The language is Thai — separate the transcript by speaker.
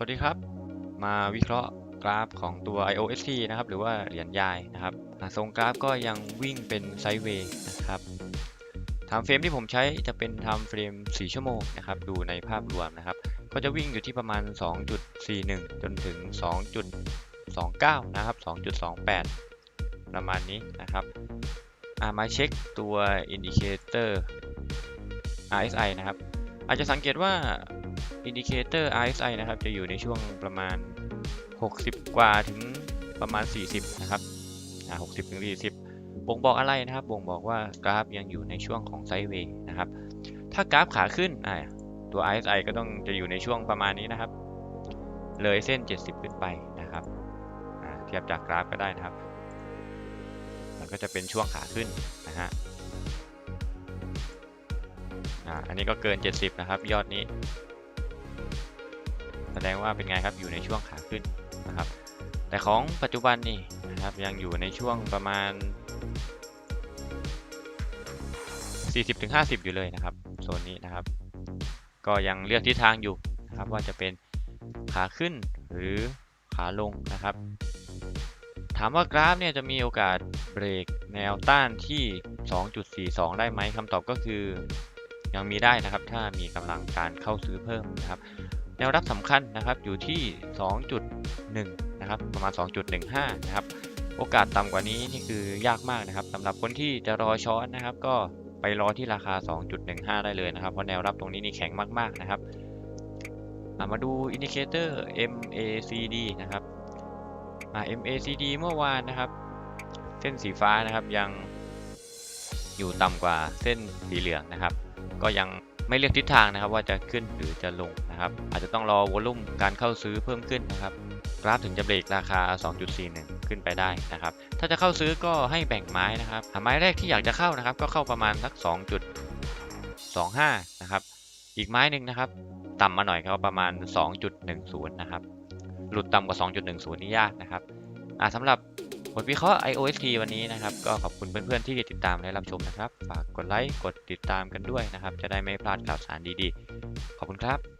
Speaker 1: วัสดีครับ มาวิเคราะห์กราฟของตัว IOST นะครับ หรือว่าเหรียญยายนะครับทรงกราฟก็ยังวิ่งเป็นไซด์เวย์นะครับทม์เฟรมที่ผมใช้จะเป็นทม์เฟรม 4 ชั่วโมงนะครับ ดูในภาพรวมนะครับ ก็จะวิ่งอยู่ที่ประมาณ 2.41 จนถึง 2.29 นะครับ 2.28 ประมาณนี้นะครับามาเช็คตัวอินดิเคเตอร์ RSI นะครับ อาจจะสังเกตว่า อินดิเคเตอร์ RSI นะครับ จะอยู่ในช่วงประมาณ 60 กว่าถึงประมาณ 40 นะครับอ่า60 ถึง 40 บ่งบอกอะไรนะครับ บ่งบอกว่ากราฟยังอยู่ในช่วงของไซด์เวย์นะครับ ถ้ากราฟขาขึ้นอ่าตัว RSI ก็ต้องจะอยู่ในช่วงประมาณนี้นะครับ เลยเส้น 70 ขึ้นไปนะครับเทียบจากกราฟก็ได้นะครับ มันก็จะเป็นช่วงขาขึ้นนะฮะอ่าอันนี้ก็เกิน 70 นะครับ ยอดนี้ แสดงว่าเป็นไงครับอยู่ในช่วงขาขึ้นนะครับ แต่ของปัจจุบันนี่นะครับยังอยู่ในช่วงประมาณ 40-50 อยู่เลยนะครับโซนนี้นะครับ ก็ยังเลือกทิศทางอยู่นะครับว่าจะเป็นขาขึ้นหรือขาลงนะครับ ถามว่ากราฟเนี่ยจะมีโอกาสเบรกแนวต้านที่ 2.42 ได้ไหมคำตอบก็คือยังมีได้นะครับ ถ้ามีกำลังการเข้าซื้อเพิ่มนะครับ แนวรับสำคัญนะครับอยู่ที่ 2.1 นะครับ ประมาณ 2.15 นะครับ โอกาสต่ำกว่านี้นี่คือยากมากนะครับสำหรับคนที่จะรอช้อนนะครับ ก็ไปรอที่ราคา 2.15 ได้เลยนะครับ เพราะแนวรับตรงนี้นี่แข็งมากๆนะครับ มาดูอินดิเคเตอร์ MACD นะครับ MACD เมื่อวานนะครับ เส้นสีฟ้านะครับยังอยู่ต่ำกว่าเส้นสีเหลืองนะครับ ก็ยัง ไม่เลือกทิศทางนะครับ ว่าจะขึ้นหรือจะลงนะครับ อาจจะต้องรอวอลุ่มการเข้าซื้อเพิ่มขึ้นนะครับ กราฟถึงจะเบรกราคา 2.41 ขึ้นไปได้นะครับ ถ้าจะเข้าซื้อก็ให้แบ่งไม้นะครับหาไม้แรกที่อยากจะเข้านะครับ ก็เข้าประมาณสัก 2.25 นะครับ อีกไม้หนึ่งนะครับ ต่ำมาหน่อยก็ประมาณ 2.10 นะครับ หลุดต่ำกว่า 2.10 นี่ยากนะครับอ่าสำหรับ ทวิเคราะห์ iOST วันนี้นะครับ ก็ขอบคุณเพื่อนๆที่ติดตามและรับชมนะครับ ฝากกดไลค์ กดติดตามกันด้วยนะครับ จะได้ไม่พลาดข่าวสารดีๆ ขอบคุณครับ